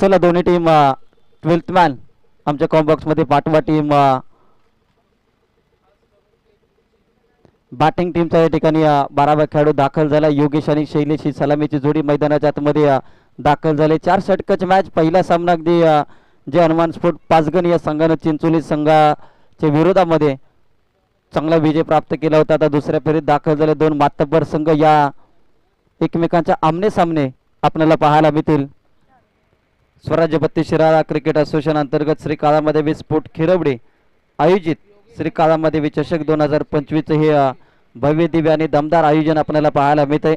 चला दोन्ही team twelfth man आमच्या कॉम्बॉक्समध्ये पाठवा टीम बॅटिंग टीमचा या ठिकाणी बारावा खेळाडू दाखल झाला. योगेश आणि शैलेश ही सलामीची जोडी मैदानाच्या आतमध्ये दाखल झाले. चार षटकाची मॅच पहिला सामना अगदी जे हनुमान स्फोट पाचगण या संघानं चिंचोली संघाच्या विरोधामध्ये चांगला विजय प्राप्त केला होता. आता दुसऱ्या फेरीत दाखल झाले दोन मातब्बर संघ या एकमेकांच्या आमने सामने आपल्याला पाहायला मिळतील. स्वराज्यपत्ती शिराळा क्रिकेट असोसिएशन अंतर्गत श्री काळामादेवी स्पोर्ट खिरवडे आयोजित. श्री काळामादेवी चषक दोन हजार पंचवीसचं हे भव्य दिव्य आणि दमदार आयोजन आपल्याला पाहायला मिळतंय.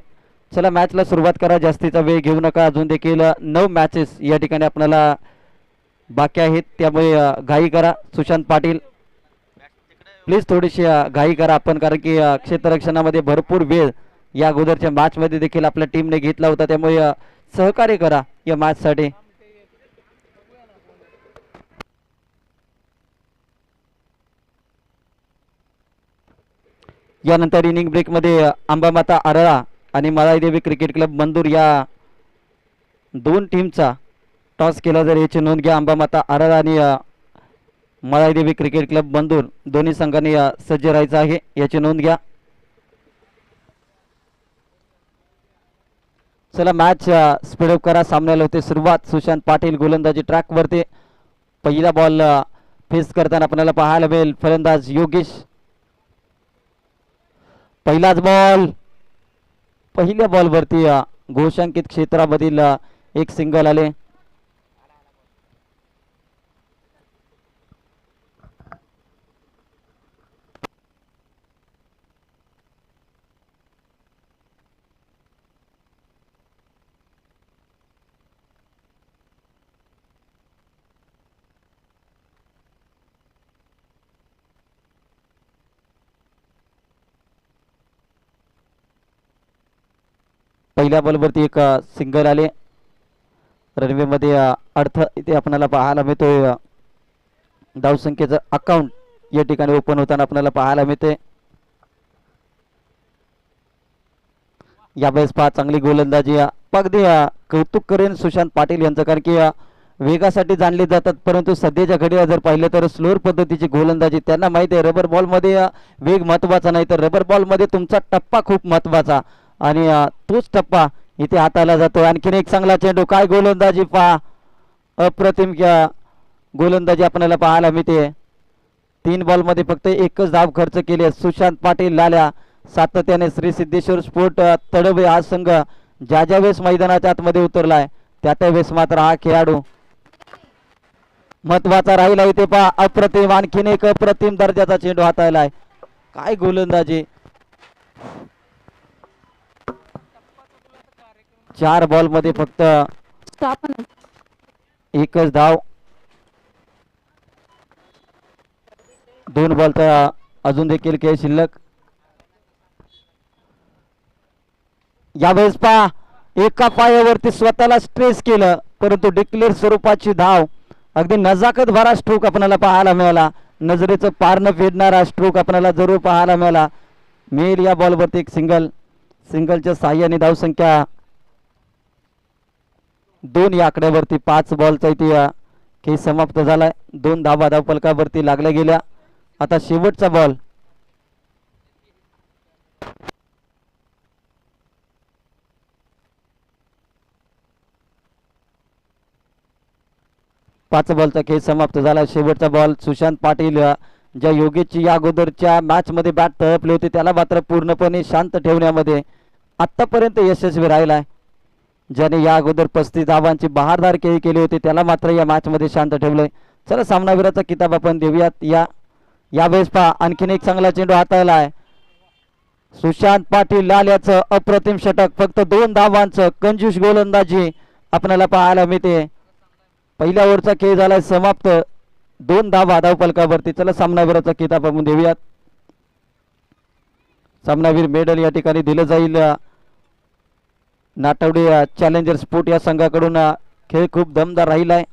चला मॅचला सुरुवात करा. जास्तीचा वेळ घेऊ नका. अजून देखील नऊ मॅचेस या ठिकाणी आपल्याला बाकी आहेत. त्यामुळे घाई करा. सुशांत पाटील. प्लीज थोडीशी घाई करा आपण कारण की क्षेत्ररक्षणामध्ये भरपूर वेळ या अगोदरच्या मॅचमध्ये देखील आपल्या टीमने घेतला होता. त्यामुळे सहकार्य करा या मॅचसाठी यानंतर इनिंग ब्रेकमध्ये आंबामाता अंबामाता आरळा आणि मलाईदेवी क्रिकेट क्लब मंदूर या दोन टीमचा टॉस केला जर याची नोंद घ्या. अंबामाता आरळा आणि अ, मलाईदेवी क्रिकेट क्लब मंदूर दोन्ही संघांनी सज्ज राहायचं आहे. याची नोंद घ्या. चला मॅच स्पीडअप करा. सामन्याला होते सुरुवात. सुशांत पाटील गोलंदाजी ट्रॅकवरती पहिला बॉल फेस करताना आपल्याला पाहायला मिळेल. फलंदाज योगेश पहिलाच बॉल पहिल्या बॉलवरती घोषांकित क्षेत्रामधील एक सिंगल आले. पहिल्या बॉलवरती एक सिंगल आले. रनवे मध्ये अर्थ इथे आपल्याला पाहायला मिळतोय. अ, धावसंख्येचं अकाउंट या ठिकाणी ओपन होताना आपल्याला पाहायला मिळते यावेळेस पहा चांगली गोलंदाजी. अगदी कौतुक करेन सुशांत पाटील यांचं कारण की वेगासाठी जाणले जातात परंतु सध्याच्या घडीला जर पाहिलं तर स्लोअर पद्धतीची गोलंदाजी त्यांना माहिती आहे. रबर बॉलमध्ये वेग महत्त्वाचा नाही तर रबर बॉलमध्ये तुमचा टप्पा खूप महत्त्वाचा. आणि तोच टप्पा इथे हाताळला जातो. आणखीन एक चांगला चेंडू. काय गोलंदाजी पहा. अप्रतिम गोलंदाजी आपल्याला पाहायला मिळते. तीन बॉलमध्ये फक्त एकच धाव खर्च केली सुशांत पाटील लाल्या सातत्याने श्री सिद्धेश्वर स्पोर्ट तडबे हा संघ ज्या ज्या वेळेस मैदानाच्या आतमध्ये उतरलाय त्या त्या वेळेस मात्र हा खेळाडू महत्त्वाचा राहिला. इथे पहा अप्रतिम आणखीन एक अप्रतिम दर्जाचा चेंडू हाताळलाय. काय गोलंदाजी. चार बॉलमध्ये फक्त एकच धाव. दोन बॉलचा अजून देखील खेळ शिल्लक. यावेळेस पा एका पायावरती स्वतःला स्ट्रेस केलं परंतु डिक्लेअर स्वरूपाची धाव. अगदी नजाकत भरा स्ट्रोक आपल्याला पाहायला मिळाला. नजरेचं पारणं फेडणारा स्ट्रोक आपल्याला जरूर पाहायला मिळाला. मेल या बॉलवरती एक सिंगल सिंगलच्या सहाय्याने धावसंख्या दोन या आकड्यावरती पाच बॉलचा इथे अ, खेळ समाप्त झालाय. दोन धाबा धाव फलकावरती लागल्या गेल्या. आता शेवटचा बॉल पाच बॉलचा खेळ समाप्त झाला. शेवटचा बॉल सुशांत पाटील ज्या योगेशची या अगोदरच्या मॅच मध्ये बॅट तळपले होते त्याला मात्र पूर्णपणे शांत ठेवण्यामध्ये आतापर्यंत यशस्वी राहिलाय. ज्याने या अगोदर पस्तीस धावांची बहारदार खेळी केली होती त्याला मात्र या मॅचमध्ये शांत ठेवलंय. चला सामनावीराचा किताब आपण देऊयात. या यावेळेस पहा आणखीन एक चांगला चेंडू हाताळला आहे. सुशांत पाटील लाल याचं अप्रतिम षटक फक्त दोन धावांचं. कंजूस गोलंदाजी आपल्याला पाहायला मिळते. पहिल्या ओव्हरचा खेळ झालाय समाप्त. दोन धावा धाव फलकावरती चला सामनावीराचा किताब आपण देऊयात. सामनावीर मेडल या ठिकाणी दिलं जाईल. नाटवडे चॅलेंजर स्पोर्ट या संघाकडून खेळ खूप दमदार राहिलाय.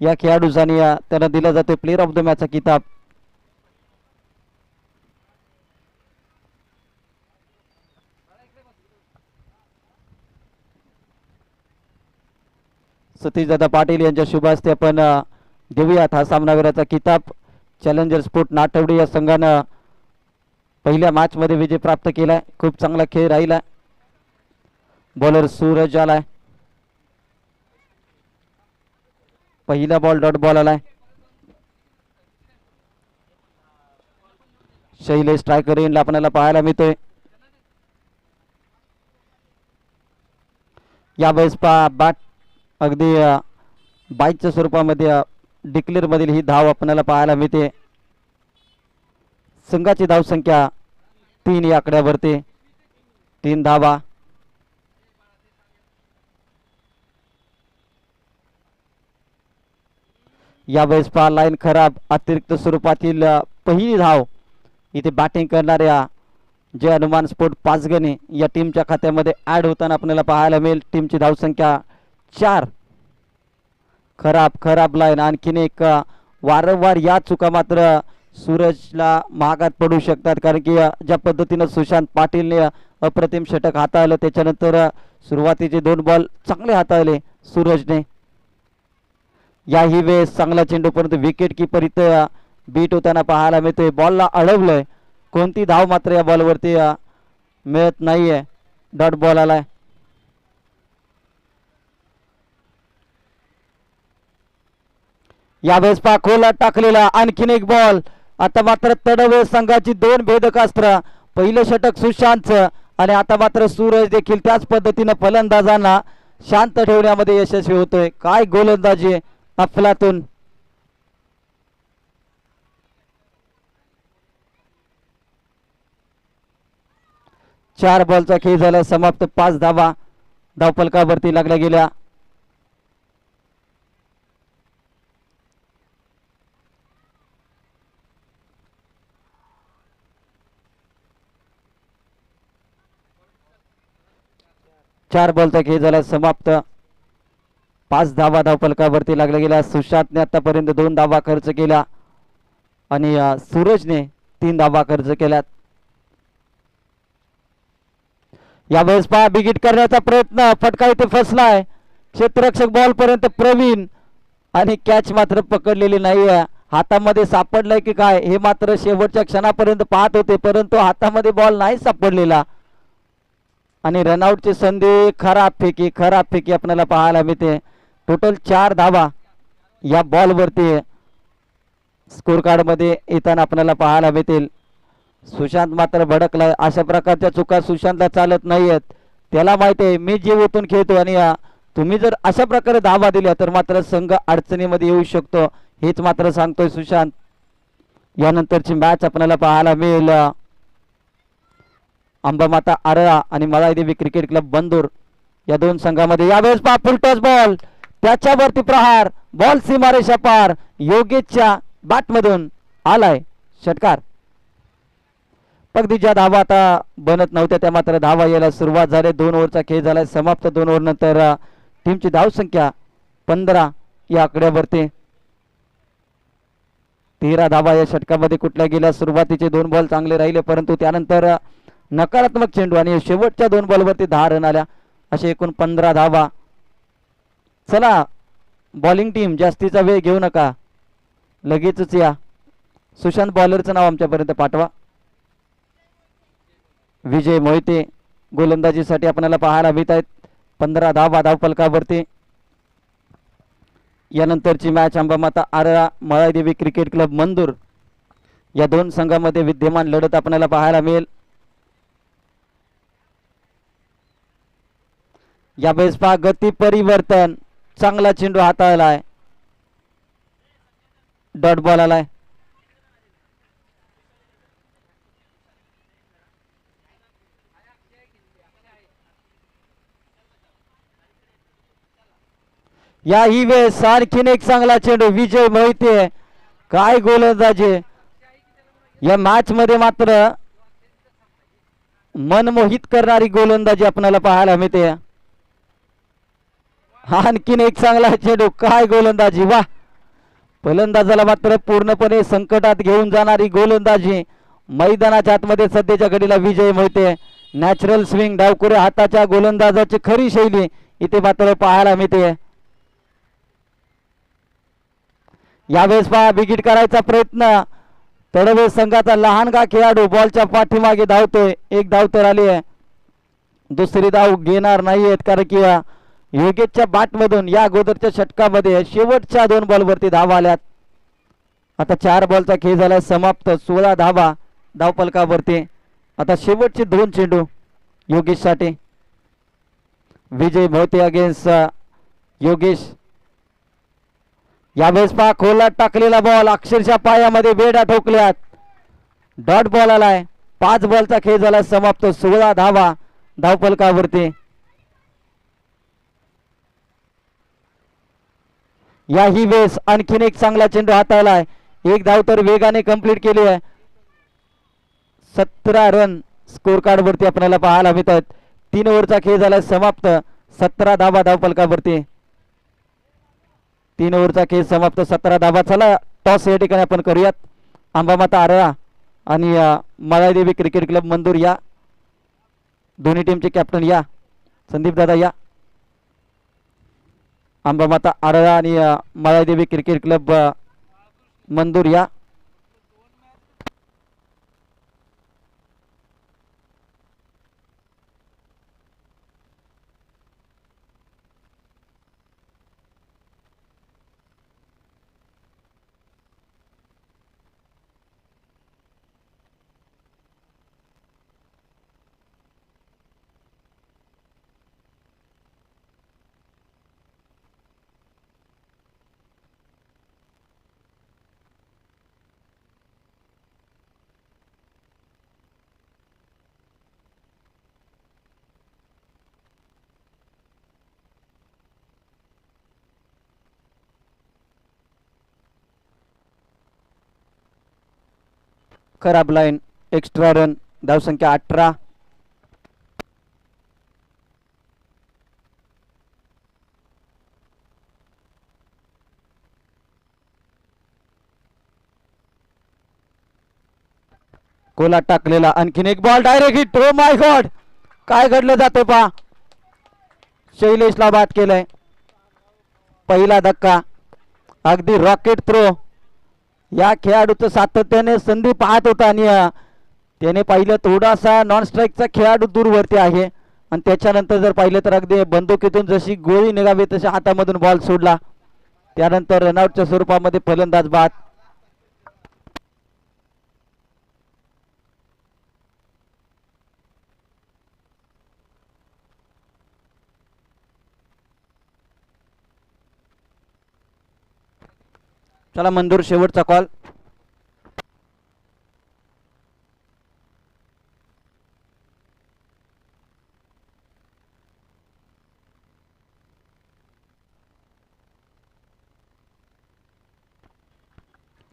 या खेळाडूसाठी अ, त्यांना दिला जातो प्लेअर ऑफ द मॅचचा किताब. सतीशदादा पाटील यांच्या शुभ हस्ते आपण देऊयात हा सामनावीराचा किताब. चॅलेंजर स्पोर्ट नाटवडी या संघानं पहिल्या मॅचमध्ये विजय प्राप्त केलाय. खूप चांगला खेळ राहिला बॉलर सूरज आलाय. पहिला बॉल डॉट बॉल आलाय. शैलेश स्ट्रायकर येईल आपल्याला पाहायला मिळतोय. यावेळेस पा बॅट अगदी बाईकच्या स्वरूपामध्ये डिक्लेअर मधील ही धाव आपल्याला पाहायला मिळते. संघाची धावसंख्या तीन या आकड्यावरती. तीन धावा. यावेळेस पहा लाईन खराब अतिरिक्त स्वरूपातील पहिली धाव इथे बॅटिंग करणाऱ्या जे हनुमान स्पोर्ट पाचगणी या टीमच्या खात्यामध्ये ॲड होताना आपल्याला पाहायला मिळेल. टीमची धावसंख्या चार. खराब खराब लाईन आणखीन एक वारंवार या चुका मात्र सूरजला महागात पडू शकतात. कारण की ज्या पद्धतीनं सुशांत पाटीलने अप्रतिम षटक हाताळलं त्याच्यानंतर सुरुवातीचे दोन बॉल चांगले हाताळले सूरजने. याही वेळेस चांगला चेंडू परंतु विकेट किपर इथं बीट होताना पाहायला मिळतोय. बॉलला अडवलंय. कोणती धाव मात्र या बॉलवरती मिळत नाहीये. डॉट बॉल आलाय. यावेळेस पा खोला टाकलेला आणखीन एक बॉल आता मात्र तडवे संघाची दोन भेदकास्त्र पहिलं षटक सुशांतचं आणि आता मात्र सूरज देखील त्याच पद्धतीनं फलंदाजांना शांत ठेवण्यामध्ये यशस्वी होतोय. काय गोलंदाजी. अफलातून. चार बॉलचा खेळ झाला समाप्त पाच धावा. धावपलकावरती लागल्या गेल्या. चार बॉलचा खेळ झाला समाप्त. पाच धावा धावपलकावरती लागल्या गेल्या. सुशांतने आतापर्यंत दोन धावा खर्च केल्या. आणि सूरजने तीन धावा खर्च केल्यात. यावेळेस पहा बिगिट करण्याचा प्रयत्न. फटका इथे फसलाय. क्षेत्ररक्षक बॉल पर्यंत प्रवीण. आणि कॅच मात्र पकडलेली नाहीये. हातामध्ये सापडलाय की काय हे मात्र शेवटच्या क्षणापर्यंत पाहत होते. परंतु हातामध्ये बॉल नाही सापडलेला. आणि रनआउटची संधी खराब फेकी खराब फेकी आपल्याला पाहायला मिळते. टोटल चार धावा या बॉलवरती स्कोर कार्डमध्ये येताना आपल्याला पाहायला भेटेल. सुशांत मात्र भडकलाय अशा प्रकारच्या चुका सुशांतला चालत नाहीयेत. त्याला माहिती आहे मी जीव ओतून खेळतो आणि तुम्ही जर अशा प्रकारे धावा दिल्या तर मात्र संघ अडचणीमध्ये येऊ शकतो. हेच मात्र सांगतोय सुशांत. यानंतरची मॅच आपल्याला पाहायला मिळेल. अंबामाता आरळा आणि मलाई देवी क्रिकेट क्लब बंदूर या दोन संघामध्ये. यावेळेस पा फुल टॉस बॉल त्याच्यावरती प्रहार बॉल सीमारेषा पार योगेशच्या बॅटमधून आलाय षटकार. अगदी ज्या धावा आता बनत नव्हत्या त्या मात्र धावा यायला सुरुवात झाली. दोन ओव्हरचा खेळ झालाय. समाप्त दोन ओव्हर नंतर टीमची धावसंख्या पंधरा या आकड्यावरती. तेरा धावा या षटकामध्ये कुठल्या गेल्या? सुरुवातीचे दोन बॉल चांगले राहिले परंतु त्यानंतर नकारात्मक चेंडू आणि शेवटच्या दोन बॉलवरती दहा रन आल्या. असे एकूण पंधरा धावा चला बॉलिंग टीम जास्तीचा वेळ घेऊ नका. लगेचच या. सुशांत बॉलरचं नाव आमच्यापर्यंत पाठवा. विजय मोहिते गोलंदाजीसाठी आपल्याला पाहायला मिळत आहेत. पंधरा धावा धावपलकावरती यानंतरची match Ambamata Arala Maladevi cricket club Mandur. या दोन संघामध्ये विद्यमान लढत आपल्याला पाहायला मिळेल. यावेळेस पहा गती परिवर्तन. चांगला चेंडू हाताळलाय. डॉट बॉल आलाय. या ही वेळेस आणखीन एक चांगला चेंडू विजय मोहिते. काय गोलंदाजी. या मॅच मध्ये मात्र मनमोहित करणारी गोलंदाजी आपल्याला पाहायला मिळते. आणखीन एक चांगला चेंडू काय गोलंदाजी वा. फलंदाजाला मात्र पूर्णपणे संकटात घेऊन जाणारी गोलंदाजी. मैदानाच्या आतमध्ये सध्याच्या घडीला विजय मिळते. नॅचरल स्विंग डावकुरे हाताच्या गोलंदाजाची खरी शैली इथे मात्र पाहायला मिळते. यावेळेस पहा बिगिट करायचा प्रयत्न. तडवे संघाचा लहानगा खेळाडू बॉलच्या पाठीमागे धावतोय. एक धाव तर आली आहे. दुसरी धाव घेणार नाहीयेत कारण की योगेशच्या बाटमधून या अगोदरच्या षटकामध्ये शेवटच्या दोन बॉलवरती धावा आल्यात. आता चार बॉलचा खेळ झाला समाप्त. सोळा धावा धावपलकावरती आता शेवटचे दोन चेंडू योगेशसाठी विजय भोवते अगेन्स्ट योगेश. यावेळेस पहा खोलात टाकलेला बॉल अक्षरशः पायामध्ये बेडा ठोकल्यात. डॉट बॉल आलाय. पाच बॉलचा खेळ झाला समाप्त. सोळा धावा धावपलकावरती याही वेळेस आणखीन एक चांगला चेंडू हाताळलाय एक धाव तर वेगाने कंप्लीट केली आहे. सतरा रन स्कोर कार्ड वरती आपल्याला पाहायला मिळतात. तीन ओव्हरचा खेळ झाला समाप्त. सतरा धावा धावपलकावरती तीन ओव्हरचा खेळ समाप्त सतरा धावा चला टॉस या ठिकाणी आपण करूयात. आंबामाता आरळा आणि अ, क्रिकेट क्लब मंदूर या. दोन्ही टीमचे कॅप्टन या. संदीप दादा या. अंबामाता आरळा आणि क्रिकेट क्लब मंदूर या खराब लाईन एक्स्ट्रा रन धावसंख्या अठरा. कोला टाकलेला आणखीन एक ball direct hit oh my god काय घडलं जातं पा शैलेशला बाद केलंय. पहिला धक्का. अगदी रॉकेट थ्रो या खेळाडूचं सातत्याने संधी पाहत होता आणि त्याने पाहिलं थोडासा नॉन स्ट्राईकचा खेळाडू दूरवरती आहे. आणि त्याच्यानंतर जर पाहिलं तर अगदी बंदुकीतून जशी गोळी निघावी तशी हातामधून बॉल सोडला. त्यानंतर रनआउटच्या स्वरूपामध्ये फलंदाज बाद. चला मंदूर शेवटचा कॉल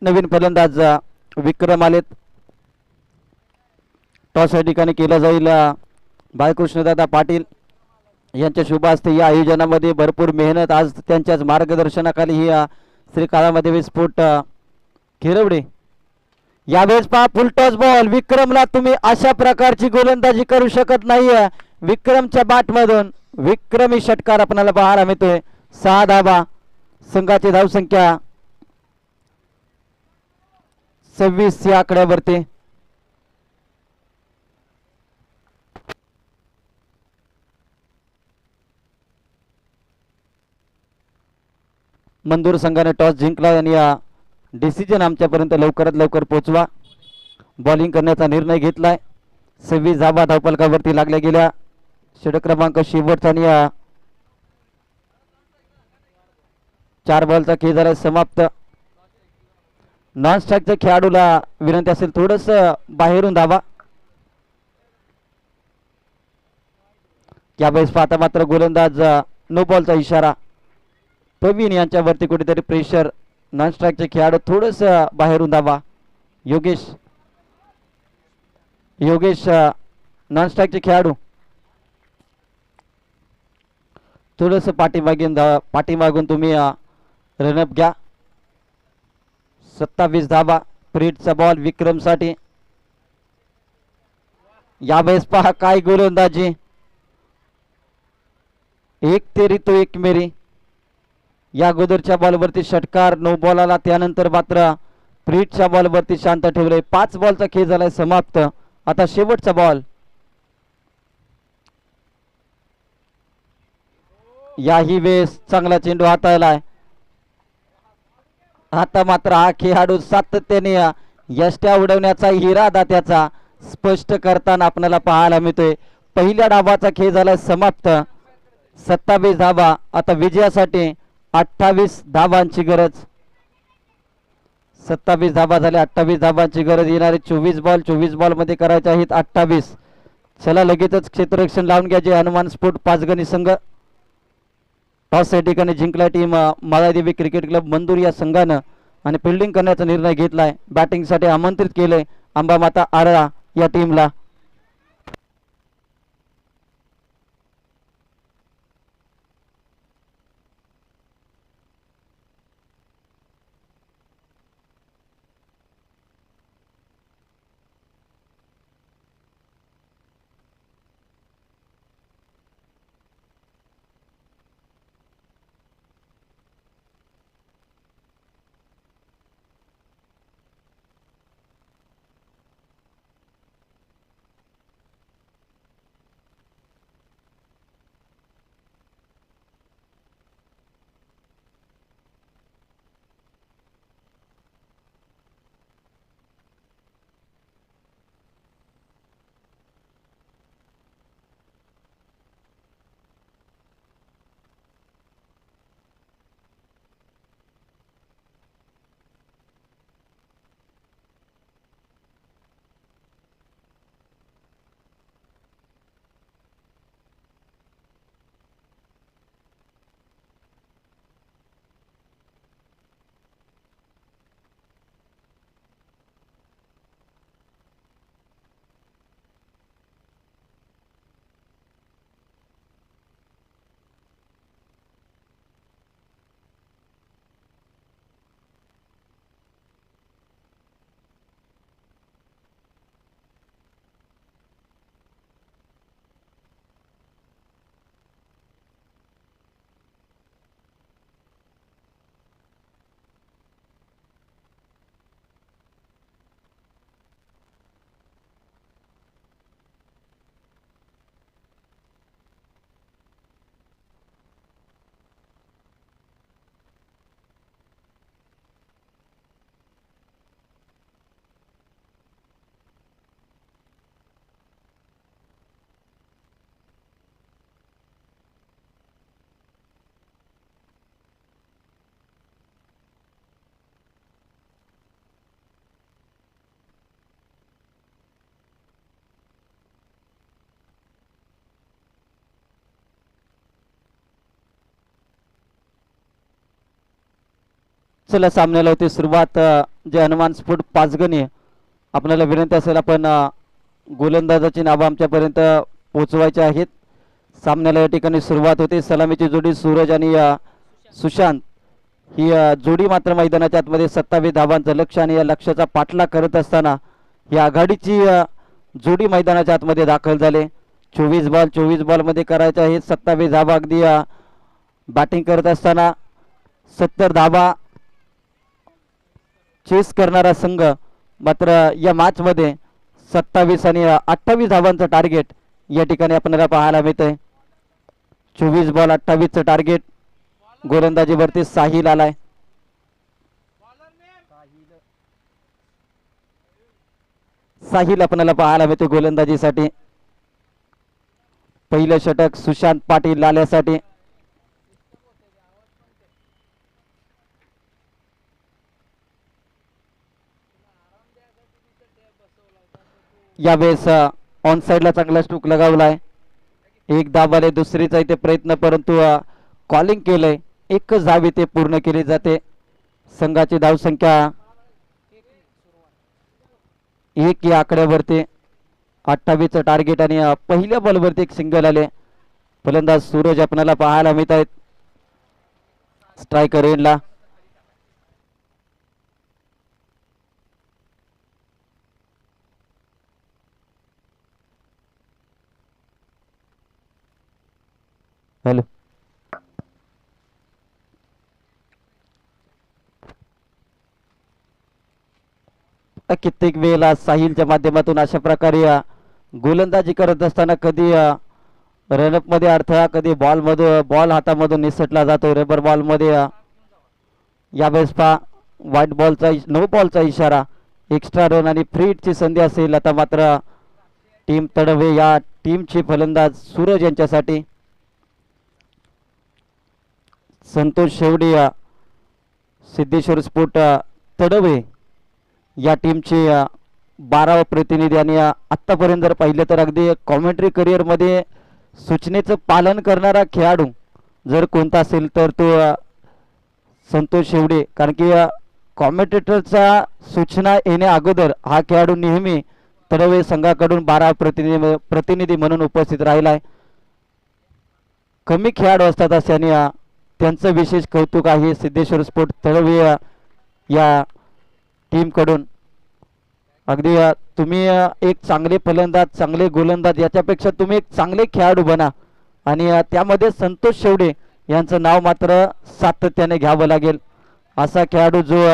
नवीन फलंदाज विक्रम आलेत. टॉस या ठिकाणी केला जाईल बाळकृष्णदादा पाटील यांच्या शुभ हस्ते या आयोजनामध्ये भरपूर मेहनत आज त्यांच्याच मार्गदर्शनाखाली ही श्री काळामध्ये स्पोर्ट अ, खिरवडे यावेळेस पहा फुल टॉस बॉल विक्रमला तुम्ही अशा प्रकारची गोलंदाजी करू शकत नाहीये. विक्रमच्या बाटमधून विक्रमी षटकार आपल्याला पाहायला मिळतोय. सहा धाबा संघाची धावसंख्या सव्वीस या आकड्यावरती. मंदूर संघाने टॉस जिंकला आणि या डिसिजन आमच्यापर्यंत लवकरात लवकर पोहोचवा. बॉलिंग करण्याचा निर्णय घेतलाय. सव्वीस धाबा धावपलकावरती लागल्या गेल्या. षटक क्रमांक शेवटचा आणि या चार बॉलचा खेळ झाला समाप्त. नॉन स्ट्राईकच्या खेळाडूला विनंती असेल थोडस बाहेरून धावा. यावेळेस पाहता मात्र गोलंदाज नो बॉलचा इशारा. प्रवीण यांच्यावरती कुठेतरी प्रेशर नॉन स्ट्राईकचे खेळाडू थोडस बाहेरून धावा योगेश योगेश नॉन स्ट्राईकचे खेळाडू. थोडस पाठीमागून धा पाठीमागून तुम्ही रनअप घ्या. सत्तावीस धावा प्रीटचा बॉल विक्रमसाठी. यावेळेस पहा काय गोलंदाजी. एक तेरी तो एक मेरी. या अगोदरच्या बॉलवरती षटकार नऊ बॉल आला. त्यानंतर मात्र प्रीटच्या बॉलवरती शांत ठेवले. पाच बॉलचा खेळ झालाय समाप्त. आता शेवटचा बॉल याही वेळेस चांगला चेंडू हाताळलाय. आता मात्र हा खेळाडू सातत्याने यष्ट्या उडवण्याचा इरादा त्याचा स्पष्ट करताना आपल्याला पाहायला मिळतोय. पहिल्या डाबाचा खेळ झालाय समाप्त. सत्तावीस धाबा आता विजयासाठी अठ्ठावीस धावांची गरज. सत्तावीस धाबा झाल्या अठ्ठावीस धाबांची गरज येणारे चोवीस बॉल चोवीस बॉलमध्ये करायचे आहेत अठ्ठावीस. चला लगेचच क्षेत्ररक्षण लावून घ्यायचे हनुमान स्पोर्ट पाचगणी संघ. टॉस या ठिकाणी जिंकला team Maladevi cricket club Mandur या संघानं. आणि फिल्डिंग करण्याचा निर्णय घेतलाय. बॅटिंगसाठी आमंत्रित केलंय अंबामाता आरळा या टीमला चला सामन्याला होती सुरुवात जे हनुमान स्फोट पाचगणी आपल्याला विनंती असेल आपण गोलंदाजाची नावं आमच्यापर्यंत पोहोचवायची आहेत. सामन्याला या ठिकाणी सुरुवात होते. सलामीची जोडी सूरज आणि सुशांत. ही जोडी मात्र मैदानाच्या आतमध्ये सत्तावीस धावांचं लक्ष आणि या लक्ष्याचा पाठलाग करत असताना ही आघाडीची जोडी मैदानाच्या आतमध्ये दाखल झाले. चोवीस बॉल चोवीस बॉलमध्ये करायचे आहेत. सत्तावीस धावा अगदी बॅटिंग करत असताना सत्तर धावा चेस करणारा संघ मात्र या मॅचमध्ये सत्तावीस आणि अठ्ठावीस धावांचं टार्गेट या ठिकाणी आपल्याला पाहायला मिळतंय. चोवीस बॉल अठ्ठावीसचं टार्गेट गोलंदाजीवरती साहिल आलाय. साहिल आपल्याला पाहायला मिळते गोलंदाजीसाठी. पहिलं षटक सुशांत पाटील आल्यासाठी. यावेळेस ऑन साईडला चांगला स्टूक लगावलाय. एक दाबाले दुसरीचा इथे प्रयत्न परंतु कॉलिंग केलंय. एकच धाव इथे पूर्ण केली जाते. संघाची धावसंख्या एक या आकड्यावरती. अठ्ठावीसचं टार्गेट आणि पहिल्या बॉलवरती एक सिंगल आले. फलंदाज सूरज आपल्याला पाहायला मिळत आहेत स्ट्रायकर एंडला हॅलो कित्येक वेळेला साहिलच्या माध्यमातून अशा प्रकारे गोलंदाजी करत असताना कधी रनअपमध्ये अडथळा कधी बॉल बॉलमध्ये बॉल हातामधून निसटला जातो रेबर बॉलमध्ये यावेळेस पा व्हाईट बॉलचा नो बॉलचा इशारा. एक्स्ट्रा रन आणि फ्री ची संधी असेल. आता मात्र टीम तडवे या टीमचे फलंदाज सूरज यांच्यासाठी. संतोष शेवडे सिद्धेश्वर स्फोट तडवे या टीमचे अ, बारावा प्रतिनिधी आणि आत्तापर्यंत जर पाहिलं तर अगदी कॉमेंट्री करिअरमध्ये सूचनेचं पालन करणारा खेळाडू जर कोणता असेल तर तो संतोष शेवडे. कारण की कॉमेंटेटरच्या सूचना येणे अगोदर हा खेळाडू नेहमी तडवे संघाकडून बारा प्रतिनिधी प्रतिनिधी म्हणून उपस्थित राहिला आहे कमी खेळाडू असतात असे आणि त्यांचं विशेष कौतुक आहे. सिद्धेश्वर स्पोर्ट तळविया या टीमकडून अगदी तुम्ही एक चांगले फलंदाज चांगले गोलंदाज याच्यापेक्षा तुम्ही एक चांगले खेळाडू बना. आणि त्यामध्ये संतोष शेवडे यांचं नाव मात्र सातत्याने घ्यावं लागेल. असा खेळाडू जो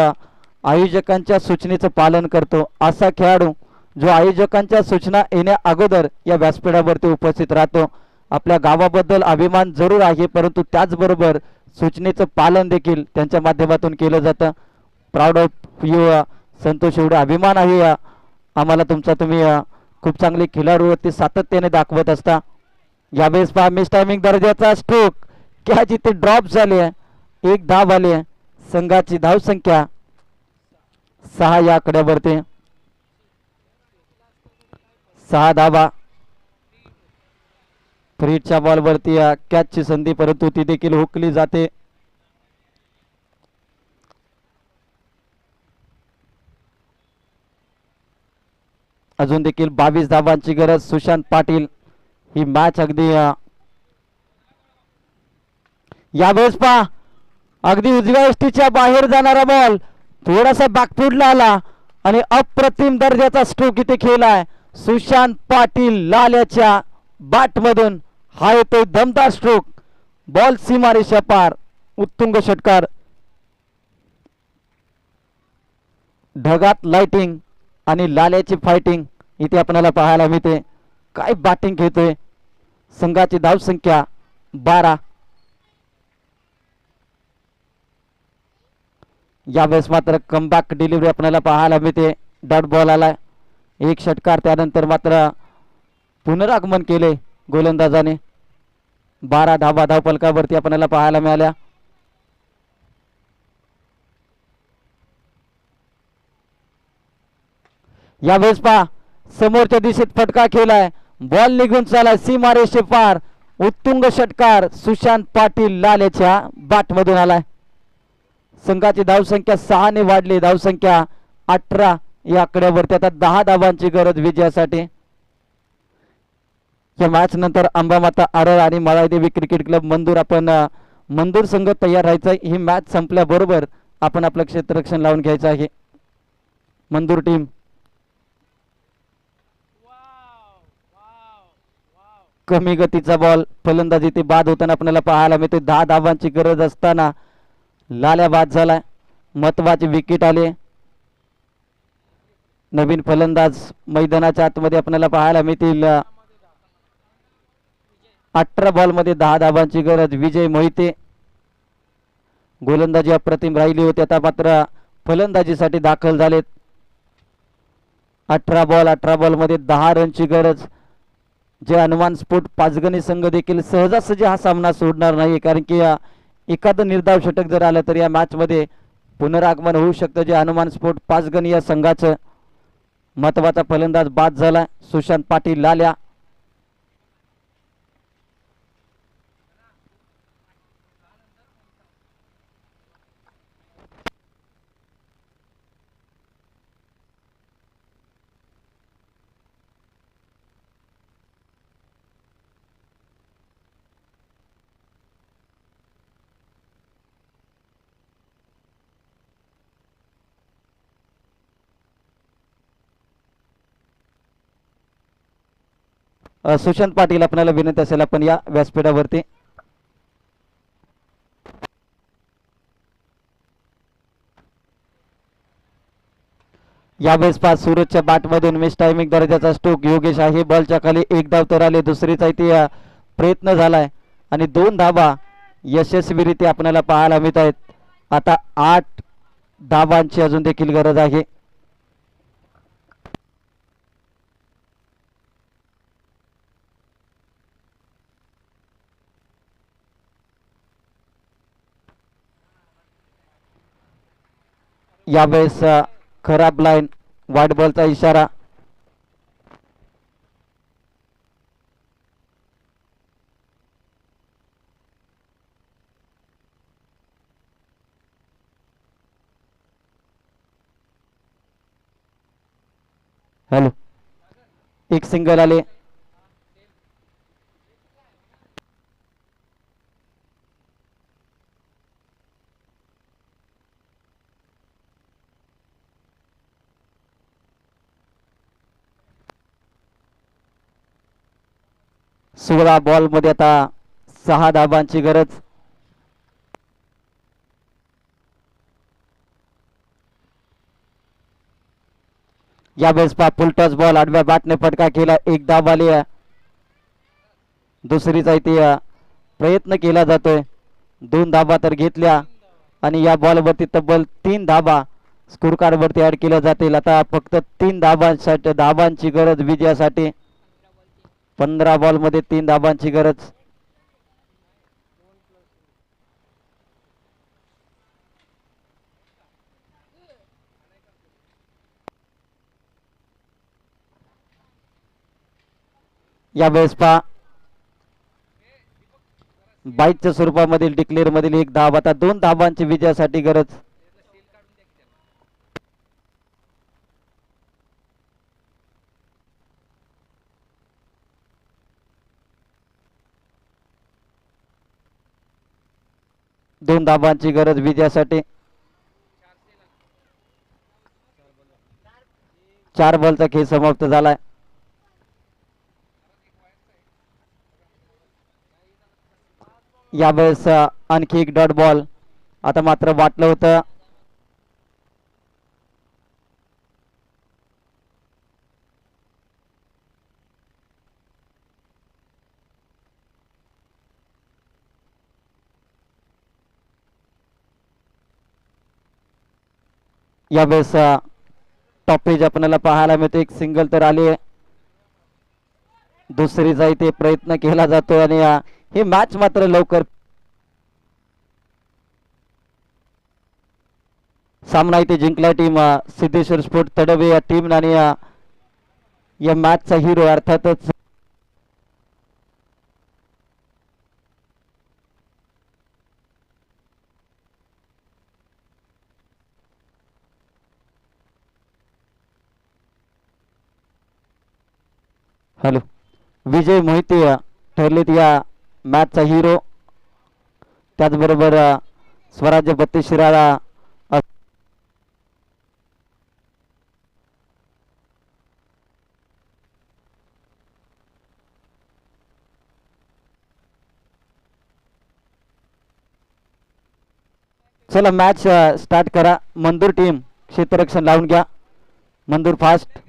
आयोजकांच्या सूचनेचं पालन करतो असा खेळाडू जो आयोजकांच्या सूचना येण्या अगोदर या व्यासपीठावरती उपस्थित राहतो. आपल्या गावाबद्दल अभिमान जरूर आहे परंतु त्याचबरोबर सूचनेचं पालन देखील त्यांच्या माध्यमातून केलं जातं. प्राऊड ऑफ यू संतोष एवढा अभिमान आहे या आम्हाला तुमचा. तुम्ही uh, खूप चांगले खिलाडूवरती ते सातत्याने दाखवत असता. यावेळेस पहा मिस टायमिंग दर्जाचा स्ट्रोक क्या जिथे ड्रॉप झाले एक धाव आली आहे. संघाची धावसंख्या सहा या आकड्यावरती. सहा धावा. क्रीटच्या बॉलवरती कॅचची संधी परंतु ती देखील हुकली जाते. अजून देखील बावीस धावांची गरज सुशांत पाटील ही मॅच अगदी यावेळेस पा अगदी उजव्या एसटीच्या बाहेर जाणारा बॉल थोडासा बॅकफुटला आला आणि अप्रतिम दर्जाचा स्ट्रोक इथे खेळलाय सुशांत पाटील लाल्याच्या बॅटमधून हा येतोय दमदार स्ट्रोक बॉल सीमारेषा पार उत्तुंग षटकार. ढगात लाइटिंग आणि लाल्याची फायटिंग इथे आपल्याला पाहायला मिळते. काय बॅटिंग घेतोय संघाची धावसंख्या बारा. यावेळेस मात्र कमबॅक डिलिव्हरी आपल्याला पाहायला मिळते. डॉट बॉल आलाय. एक षटकार त्यानंतर मात्र पुनरागमन केले. गोलंदाजाने बारा धावा धावपलकावरती आपल्याला पाहायला मिळाल्या. यावेळेस पहा समोरच्या दिशेत फटका खेळलाय. बॉल निघून चालाय सीमारेषे पार उत्तुंग षटकार सुशांत पाटील लालेच्या बाटमधून आलाय. संघाची धावसंख्या सहाने वाढली. धावसंख्या अठरा या आकड्यावरती. आता दहा धावांची गरज विजयासाठी. या मॅच नंतर अंबामाता आरळ आणि माळादेवी क्रिकेट क्लब मंदूर आपण मंदूर संघ तयार राहायचा आहे. ही मॅच संपल्याबरोबर आपण आपलं क्षेत्ररक्षण लावून घ्यायचं आहे. मंदूर टीम. कमी गतीचा बॉल फलंदाजी ते बाद होताना आपल्याला पाहायला मिळते. दहा धावांची गरज असताना लाल्या बाद झालाय. महत्त्वाचे विकेट आले. नवीन फलंदाज मैदानाच्या आतमध्ये आपल्याला पाहायला मिळतील अठरा बॉलमध्ये दहा धाबांची गरज विजय मोहिते. गोलंदाजी अप्रतिम राहिली होती आता मात्र फलंदाजीसाठी दाखल झालेत. अठरा बॉल अठरा बॉलमध्ये दहा रनची गरज. जे हनुमान स्फोट पाचगणी संघ देखील सहजासहजी हा सामना सोडणार नाही कारण की एखादं निर्धाव षटक जर आलं तर या मॅच मध्ये पुनरागमन होऊ शकतं. जे हनुमान स्फोट पाचगणी या संघाचं महत्त्वाचा फलंदाज बाद झाला. सुशांत पाटील लाल्या. सुशांत पाटील आपल्याला विनंती असेल आपण या व्यासपीठावरती. यावेळेस पाच सुरतच्या बॅटमधून मिस टायमिंग दर्जाचा स्ट्रोक योगेश आहे बॉलच्या खाली एक धाव तर आले दुसरीचा इथे प्रयत्न झालाय. आणि दोन धाबा यशस्वीरित्या आपल्याला पाहायला मिळत आहेत आता आठ धाबांची अजून देखील गरज आहे. यावेळेस खराब लाईन वाईट बॉलचा इशारा. हॅलो. एक सिंगल आले. सोळा बॉलमध्ये आता सहा धाबांची गरज. यावेळेस पा फुलटॉस बॉल आडव्या बाटने फटका केला एक धाब आली दुसरीचा इथे प्रयत्न केला जातोय. दोन धाबा तर घेतल्या आणि या बॉलवरती तब्बल तीन धाबा स्कोर कार्ड वरती ऍड केल्या जातील. आता फक्त तीन धाबांसाठी धाबांची गरज विजयासाठी. पंधरा बॉलमध्ये तीन धाबांची गरज. यावेळेस पा बाईकच्या स्वरूपामधील डिक्लेअर मधील एक धाब आता दोन धाबांची विजयासाठी गरज. दोन दाबांची गरज विजयासाठी चार बॉलचा खेळ समाप्त झालाय. यावेळेस आणखी एक डॉट बॉल. आता मात्र वाटलं होतं यावेळेस टॉपेज आपल्याला पाहायला मिळतो. एक सिंगल तर आली. दुसरीचा इथे प्रयत्न केला जातो आणि ही मॅच मात्र लवकर सामना इथे जिंकला टीम सिद्धेश्वर स्पोर्ट तडवे या टीम आणि या मॅचचा हिरो अर्थातच हॅलो. विजय मोहिते ठरलेत या मॅचचा हिरो त्याचबरोबर स्वराज्य बत्तीस शिराळा चला मॅच स्टार्ट करा. मंदूर टीम क्षेत्ररक्षण लावून घ्या. मंदूर फास्ट